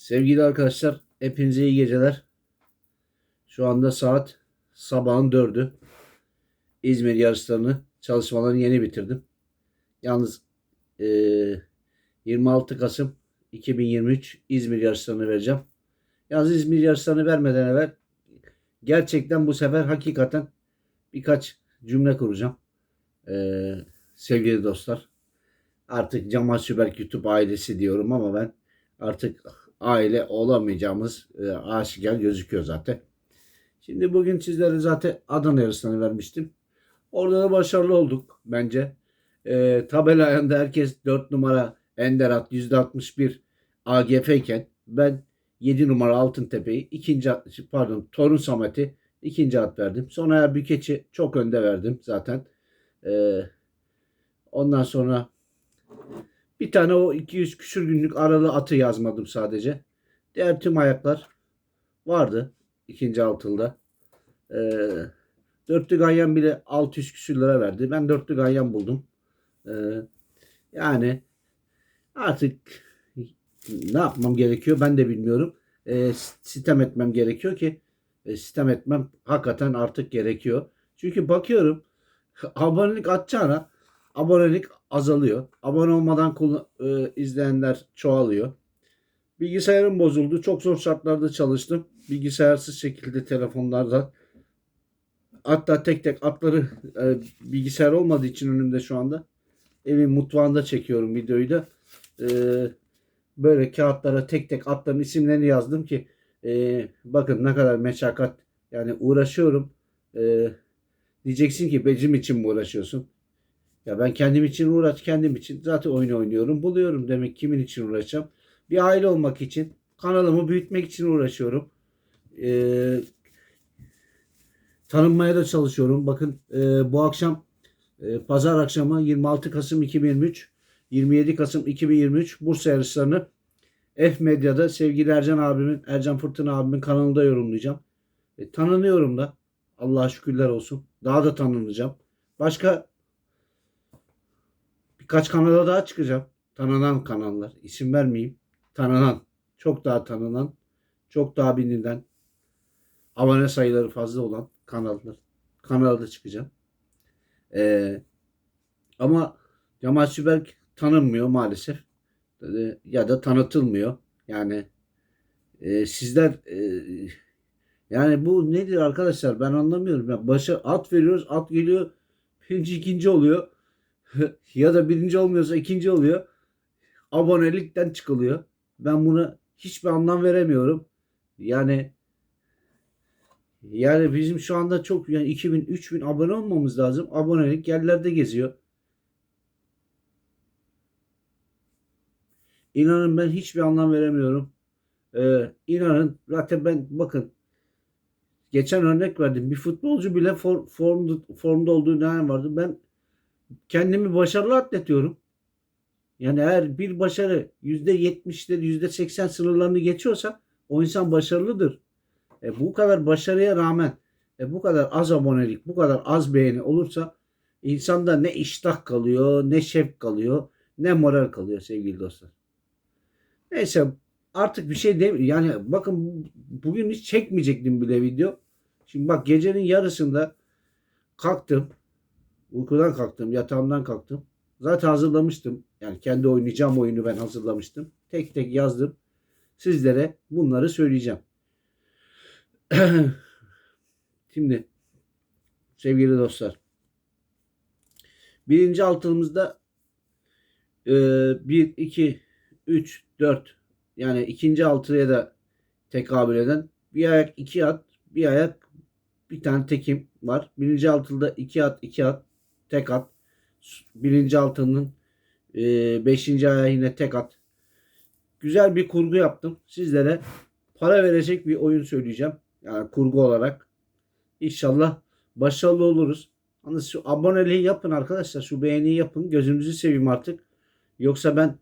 Sevgili arkadaşlar, hepinize iyi geceler. Şu anda saat sabahın dördü. İzmir yarışlarını, çalışmalarını yeni bitirdim. Yalnız eee, 26 Kasım 2023 İzmir yarışlarını vereceğim. Yalnız İzmir yarışlarını vermeden evvel gerçekten bu sefer hakikaten birkaç cümle kuracağım. Eee, sevgili dostlar. Artık Cemal Süberk YouTube ailesi diyorum ama ben artık aile olamayacağımız e, aşikar gözüküyor zaten. Şimdi bugün sizlere zaten Adana yarısını vermiştim. Orada da başarılı olduk bence. E, tabela ayağında herkes 4 numara Ender at %61 AGF iken ben 7 numara Altıntepe'yi ikinci at, pardon Torun Samet'i ikinci at verdim. Sonra Bükeç'i çok önde verdim zaten. E, ondan sonra bir tane o 200 küsür günlük aralı atı yazmadım sadece. Diğer tüm ayaklar vardı ikinci altında. Ee, dörtlü ganyan bile 600 küsür lira verdi. Ben dörtlü ganyan buldum. Ee, yani artık ne yapmam gerekiyor ben de bilmiyorum. Ee, sistem etmem gerekiyor ki e, sistem etmem hakikaten artık gerekiyor. Çünkü bakıyorum abonelik atacağına abonelik azalıyor. Abone olmadan e, izleyenler çoğalıyor. Bilgisayarım bozuldu. Çok zor şartlarda çalıştım. Bilgisayarsız şekilde telefonlardan. Hatta tek tek atları e, bilgisayar olmadığı için önümde şu anda. Evin mutfağında çekiyorum videoyu da. E, böyle kağıtlara tek tek atların isimlerini yazdım ki e, bakın ne kadar meşakkat. Yani uğraşıyorum. E, diyeceksin ki becim için mi uğraşıyorsun? Ya ben kendim için uğraş, kendim için zaten oyun oynuyorum. Buluyorum demek kimin için uğraşacağım. Bir aile olmak için, kanalımı büyütmek için uğraşıyorum. Ee, tanınmaya da çalışıyorum. Bakın e, bu akşam e, pazar akşamı 26 Kasım 2023, 27 Kasım 2023 Bursa yarışlarını F Medya'da sevgili Ercan abimin, Ercan Fırtına abimin kanalında yorumlayacağım. E, tanınıyorum da. Allah'a şükürler olsun. Daha da tanınacağım. Başka birkaç kanala daha çıkacağım. Tanınan kanallar. İsim vermeyeyim. Tanınan. Çok daha tanınan. Çok daha bilinen. Abone sayıları fazla olan kanallar. Kanalda çıkacağım. Ee, ama Cemal Süberk tanınmıyor maalesef. Ee, Ya da tanıtılmıyor. Yani e, sizler e, yani bu nedir arkadaşlar ben anlamıyorum. Ya başa at veriyoruz at geliyor birinci ikinci oluyor. Ya da birinci olmuyorsa ikinci oluyor. Abonelikten çıkılıyor. Ben buna hiçbir anlam veremiyorum. Yani yani bizim şu anda çok yani 2000 3000 abone olmamız lazım. Abonelik yerlerde geziyor. İnanın ben hiçbir anlam veremiyorum. Ee, inanın zaten ben bakın geçen örnek verdim. Bir futbolcu bile for, formda, formda olduğu dönem vardı. Ben kendimi başarılı atletiyorum. Yani eğer bir başarı %70'de %80 sınırlarını geçiyorsa o insan başarılıdır. E, bu kadar başarıya rağmen e, bu kadar az abonelik, bu kadar az beğeni olursa insanda ne iştah kalıyor, ne şevk kalıyor, ne moral kalıyor sevgili dostlar. Neyse artık bir şey değil. Yani bakın bugün hiç çekmeyecektim bile video. Şimdi bak gecenin yarısında kalktım. Uykudan kalktım, yatağımdan kalktım. Zaten hazırlamıştım. Yani kendi oynayacağım oyunu ben hazırlamıştım. Tek tek yazdım. Sizlere bunları söyleyeceğim. Şimdi sevgili dostlar. Birinci altımızda 1, 2, 3, 4 yani ikinci altıya da tekabül eden bir ayak iki at, bir ayak bir tane tekim var. Birinci altıda iki at, iki at, tek at. Birinci altının e, beşinci ayağı yine tek at. Güzel bir kurgu yaptım. Sizlere para verecek bir oyun söyleyeceğim. Yani kurgu olarak. İnşallah başarılı oluruz. Ama şu aboneliği yapın arkadaşlar. Şu beğeniyi yapın. Gözünüzü seveyim artık. Yoksa ben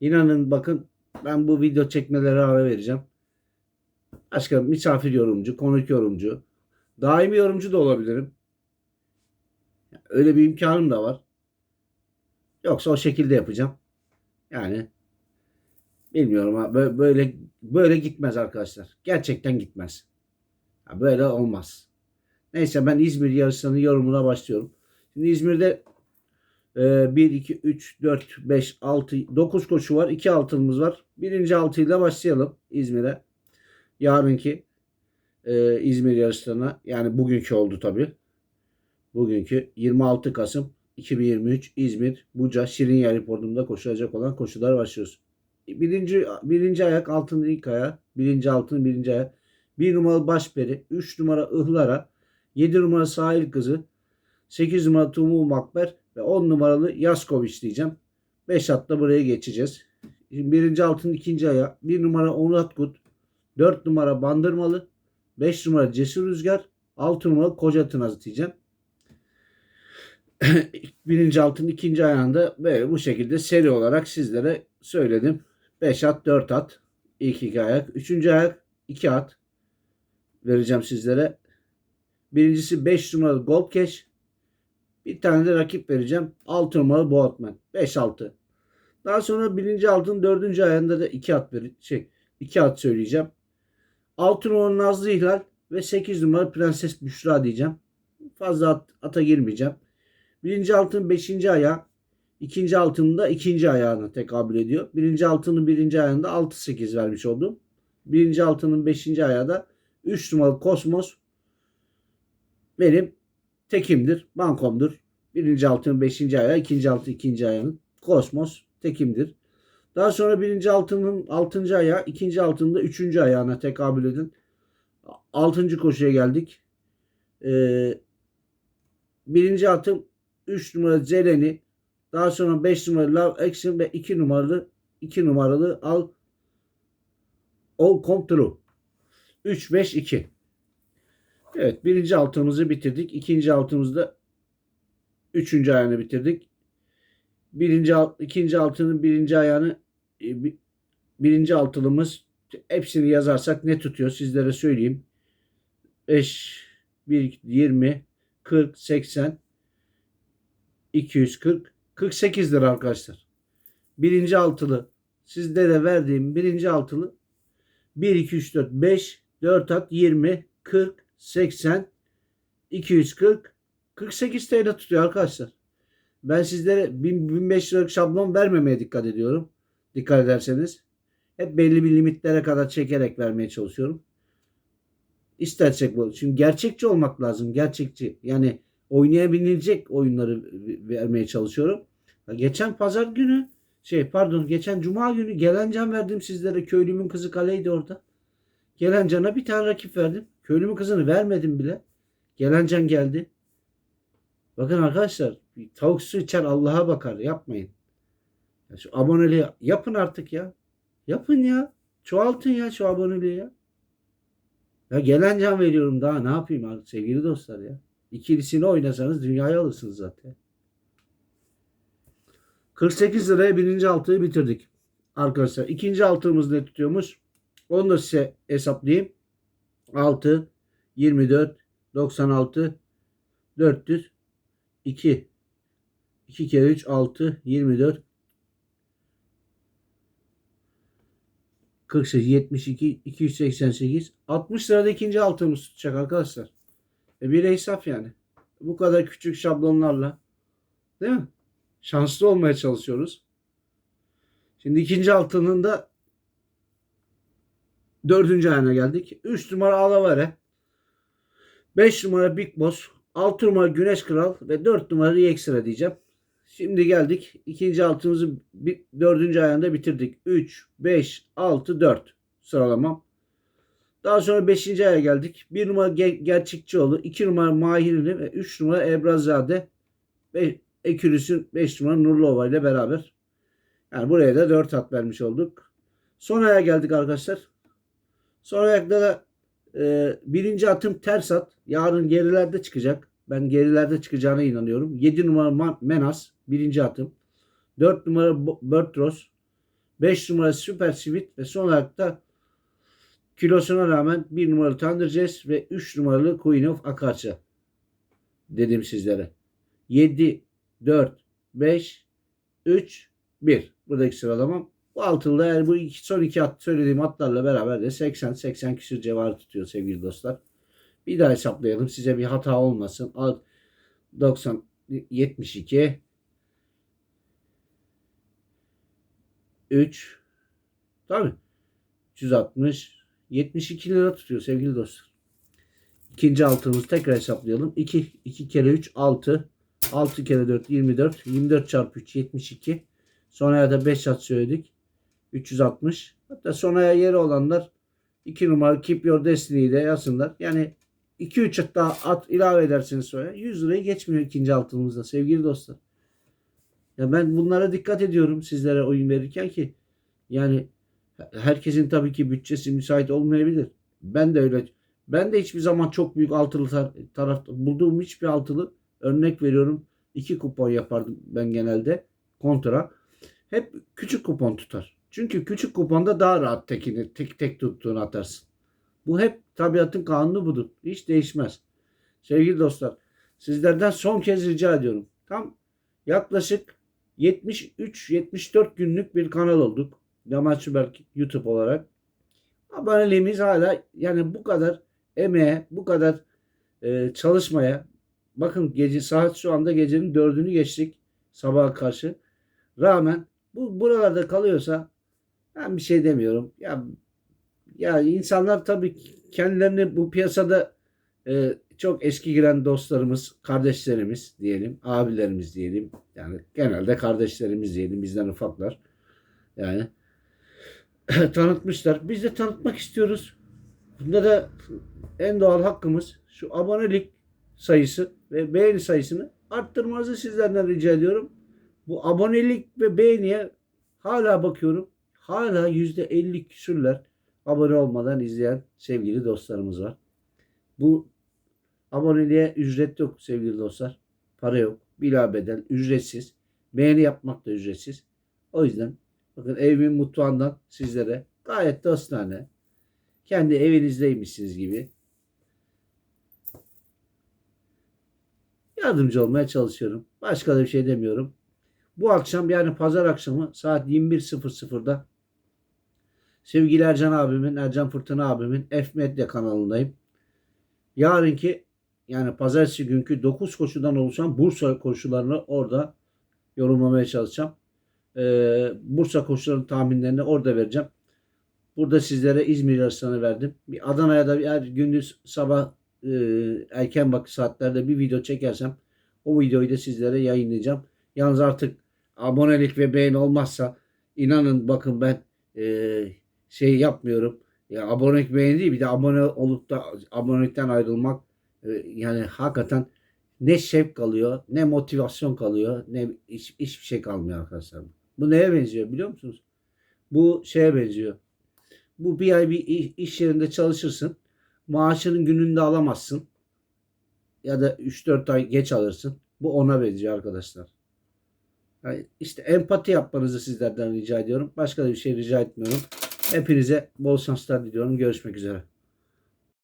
inanın bakın ben bu video çekmelere ara vereceğim. Başka misafir yorumcu, konuk yorumcu, daimi yorumcu da olabilirim. Öyle bir imkanım da var. Yoksa o şekilde yapacağım. Yani Bilmiyorum bö- böyle böyle gitmez arkadaşlar. Gerçekten gitmez. Böyle olmaz. Neyse ben İzmir yarışlarının yorumuna başlıyorum. Şimdi İzmir'de e, 1, 2, 3, 4, 5, 6, 9 koşu var. 2 altımız var. Birinci altıyla başlayalım İzmir'e. Yarınki e, İzmir yarışlarına yani bugünkü oldu tabii. Bugünkü 26 Kasım 2023 İzmir Buca Şirin Airport'unda koşulacak olan koşular başlıyoruz. Birinci, birinci ayak altın ilk ayağı. Birinci altın birinci ayak. Bir numaralı Başperi. Üç numara Ihlara. Yedi numara Sahil Kızı. Sekiz numara Tumu Makber. Ve on numaralı Yaskoviç diyeceğim. Beş atla buraya geçeceğiz. Şimdi birinci altın ikinci ayağı. Bir numara Onat Kut. Dört numara Bandırmalı. Beş numara Cesur Rüzgar. Altı numara Koca Tınazı diyeceğim. birinci altın ikinci ayağında böyle bu şekilde seri olarak sizlere söyledim. 5 at 4 at. İlk iki ayak. Üçüncü ayak 2 at. Vereceğim sizlere. Birincisi 5 numaralı Gold Cash. Bir tane de rakip vereceğim. 6 numaralı Boatman. 5-6. Daha sonra birinci altın dördüncü ayağında da 2 at ver şey 2 at söyleyeceğim. 6 numaralı Nazlı İhlal ve 8 numaralı Prenses Büşra diyeceğim. Fazla at, ata girmeyeceğim. Birinci altın beşinci ayağı. ikinci altının da ikinci ayağına tekabül ediyor. Birinci altının birinci ayağında 6-8 vermiş oldum. Birinci altının beşinci ayağı da 3 numaralı Kosmos benim tekimdir. Bankomdur. Birinci altının beşinci ayağı, ikinci altı ikinci ayağının Kosmos tekimdir. Daha sonra birinci altının altıncı ayağı, ikinci altının da üçüncü ayağına tekabül edin. Altıncı koşuya geldik. Ee, birinci atım 3 numaralı Zeleni, daha sonra 5 numaralı Love Action ve 2 numaralı 2 numaralı Al All Come True. 3 5 2. Evet, birinci altımızı bitirdik. İkinci altımızda üçüncü ayağını bitirdik. Birinci ikinci altının birinci ayağını e, bi- birinci altılımız hepsini yazarsak ne tutuyor sizlere söyleyeyim. 5 1 20 40 80 240 48 lira arkadaşlar. Birinci altılı sizlere verdiğim birinci altılı 1 2 3 4 5 4 at 20 40 80 240 48 TL tutuyor arkadaşlar. Ben sizlere 1000 1500 liralık şablon vermemeye dikkat ediyorum. Dikkat ederseniz. Hep belli bir limitlere kadar çekerek vermeye çalışıyorum. İstersek bu. Şimdi gerçekçi olmak lazım. Gerçekçi. Yani oynayabilecek oyunları vermeye çalışıyorum. Geçen pazar günü şey pardon geçen cuma günü Gelencan verdim sizlere. Köylümün kızı kaleydi orada. Gelencan'a bir tane rakip verdim. Köylümün kızını vermedim bile. Gelencan geldi. Bakın arkadaşlar tavuk su içer Allah'a bakar. Yapmayın. Ya şu aboneliği yapın artık ya. Yapın ya. Çoğaltın ya şu aboneliği ya. Ya gelen can veriyorum daha ne yapayım artık sevgili dostlar ya. İkilisini oynasanız dünyayı alırsınız zaten. 48 liraya birinci altıyı bitirdik. Arkadaşlar ikinci altımız ne tutuyormuş? Onu da size hesaplayayım. 6, 24, 96, 400, 2. 2 kere 3, 6, 24, 48, 72, 288, 60 lirada ikinci altımız tutacak arkadaşlar. E bir hesap yani. Bu kadar küçük şablonlarla. Değil mi? Şanslı olmaya çalışıyoruz. Şimdi ikinci altının da dördüncü ayına geldik. 3 numara Alavere. 5 numara Big Boss. 6 numara Güneş Kral ve 4 numara Ekstra diyeceğim. Şimdi geldik. ikinci altımızı dördüncü ayağında bitirdik. 3, 5, 6, 4 sıralamam. Daha sonra 5. aya geldik. 1 numara Ge- Gerçekçioğlu, 2 numara Mahirli ve 3 numara Ebrazade ve Ekürüs'ün 5 numara Nurluova ile beraber. Yani buraya da 4 at vermiş olduk. Son aya geldik arkadaşlar. Son ayakta da e, birinci atım ters at. Yarın gerilerde çıkacak. Ben gerilerde çıkacağına inanıyorum. 7 numara Ma- Menas birinci atım. 4 numara Bertros. 5 numara Super Sweet ve son olarak da kilosuna rağmen 1 numaralı Thunder Jazz ve 3 numaralı Queen of Akarça dedim sizlere. 7, 4, 5, 3, 1. Buradaki sıralamam Bu altılı eğer bu iki, son iki at söylediğim atlarla beraber de 80-80 küsür civarı tutuyor sevgili dostlar. Bir daha hesaplayalım size bir hata olmasın. Al 90 72 3 tabii 360 72 lira tutuyor sevgili dostlar. İkinci altımızı tekrar hesaplayalım. 2 2 kere 3 6 6 kere 4 24 24 çarpı 3 72 Sonraya da 5 at söyledik. 360. Hatta sonraya yeri olanlar 2 numara Keep Your Destiny'yi de yazsınlar. Yani 2-3 at daha at ilave edersiniz sonra 100 lirayı geçmiyor ikinci altımızda sevgili dostlar. Ya ben bunlara dikkat ediyorum sizlere oyun verirken ki yani herkesin tabii ki bütçesi müsait olmayabilir. Ben de öyle. Ben de hiçbir zaman çok büyük altılı tar- taraf bulduğum hiçbir altılı örnek veriyorum. iki kupon yapardım ben genelde kontra. Hep küçük kupon tutar. Çünkü küçük kuponda daha rahat tekini tek tek tuttuğunu atarsın. Bu hep tabiatın kanunu budur. Hiç değişmez. Sevgili dostlar, sizlerden son kez rica ediyorum. Tam yaklaşık 73-74 günlük bir kanal olduk. Yamaç Süper YouTube olarak. Aboneliğimiz hala yani bu kadar emeğe, bu kadar e, çalışmaya bakın gece saat şu anda gecenin dördünü geçtik sabaha karşı. Rağmen bu buralarda kalıyorsa ben bir şey demiyorum. Ya ya insanlar tabii kendilerini bu piyasada e, çok eski giren dostlarımız, kardeşlerimiz diyelim, abilerimiz diyelim. Yani genelde kardeşlerimiz diyelim, bizden ufaklar. Yani tanıtmışlar. Biz de tanıtmak istiyoruz. Bunda da en doğal hakkımız şu abonelik sayısı ve beğeni sayısını arttırmanızı sizlerden rica ediyorum. Bu abonelik ve beğeniye hala bakıyorum. Hala yüzde elli küsürler abone olmadan izleyen sevgili dostlarımız var. Bu aboneliğe ücret yok sevgili dostlar. Para yok. Bila bedel. Ücretsiz. Beğeni yapmak da ücretsiz. O yüzden bakın evimin mutfağından sizlere gayet dostane kendi evinizdeymişsiniz gibi yardımcı olmaya çalışıyorum. Başka da bir şey demiyorum. Bu akşam yani pazar akşamı saat 21.00'da sevgili Ercan abimin, Ercan Fırtına abimin F Medya kanalındayım. Yarınki yani pazartesi günkü 9 koşudan oluşan Bursa koşularını orada yorumlamaya çalışacağım. Ee, Bursa koşularının tahminlerini orada vereceğim. Burada sizlere İzmir yarışlarını verdim. Bir Adana'ya da eğer gündüz sabah e, erken bak saatlerde bir video çekersem o videoyu da sizlere yayınlayacağım. Yalnız artık abonelik ve beğeni olmazsa inanın bakın ben e, şey yapmıyorum. Ya abonelik beğeni değil bir de abone olup da abonelikten ayrılmak e, yani hakikaten ne şevk kalıyor, ne motivasyon kalıyor, ne hiç, hiçbir şey kalmıyor arkadaşlar. Bu neye benziyor biliyor musunuz? Bu şeye benziyor. Bu bir ay bir iş- yerinde çalışırsın. Maaşının gününde alamazsın. Ya da 3-4 ay geç alırsın. Bu ona benziyor arkadaşlar. Yani işte empati yapmanızı sizlerden rica ediyorum. Başka da bir şey rica etmiyorum. Hepinize bol şanslar diliyorum. Görüşmek üzere.